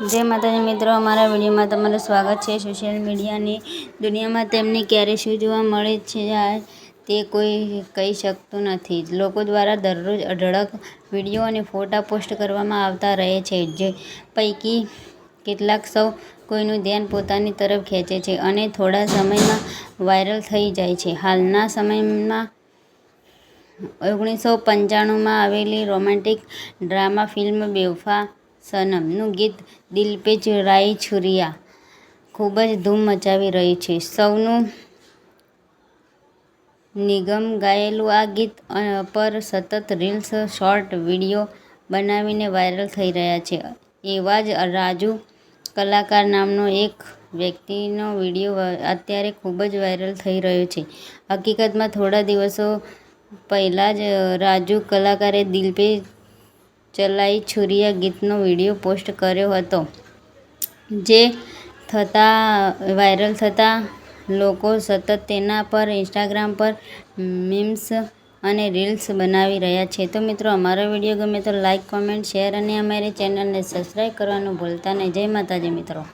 જય માતાજી મિત્રો, અમારા વિડીયોમાં તમારું સ્વાગત છે. સોશિયલ મીડિયાની દુનિયામાં તેમને ક્યારે શું જોવા મળે છે તે કોઈ કહી શકતું નથી. લોકો દ્વારા દરરોજ અઢળક વીડિયો અને ફોટા પોસ્ટ કરવામાં આવતા રહે છે, જે પૈકી કેટલાક સૌ કોઈનું ધ્યાન પોતાની તરફ ખેંચે છે અને થોડા સમયમાં વાયરલ થઈ જાય છે. હાલના સમયમાં ઓગણીસો પંચાણુંમાં આવેલી રોમેન્ટિક ડ્રામા ફિલ્મ બેવફા સનમનું ગીત દિલ પે ચુરાઈ છુરિયા. ખૂબ જ ધૂમ મચાવી રહ્યું છે. સૌનું નિગમ ગાયેલું આ ગીત પર સતત રીલ્સ, શોર્ટ વીડિયો બનાવીને વાયરલ થઈ રહ્યા છે. એવા જ રાજુ કલાકાર નામનો એક વ્યક્તિનો વીડિયો અત્યારે ખૂબ જ વાયરલ થઈ રહ્યો છે. હકીકતમાં થોડા દિવસો પહેલાં જ રાજુ કલાકારે દિલ પે ચલાઈ છુરિયા ગીતનો વીડિયો પોસ્ટ કર્યો હતો, જે થતાં, વાયરલ થતાં લોકો સતત તેના પર ઇન્સ્ટાગ્રામ પર મીમ્સ અને રીલ્સ બનાવી રહ્યા છે. તો મિત્રો, અમારો વીડિયો ગમે તો લાઈક, કોમેન્ટ, શેર અને અમારી ચેનલને સબસ્ક્રાઈબ કરવાનું ભૂલતા નહીં. જય માતાજી મિત્રો.